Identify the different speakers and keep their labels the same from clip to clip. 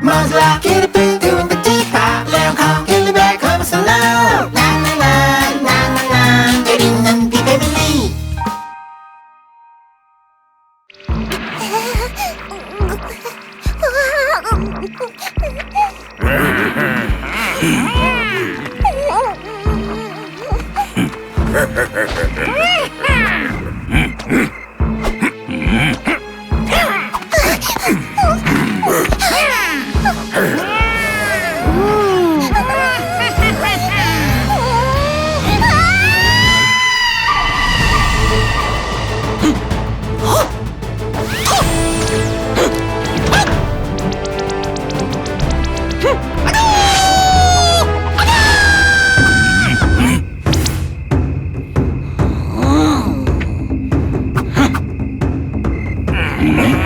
Speaker 1: Mugs like Kitty doing the teapot Little Kong in the back of us alone La la they're in the baby me Mm-hmm.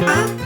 Speaker 1: Bye.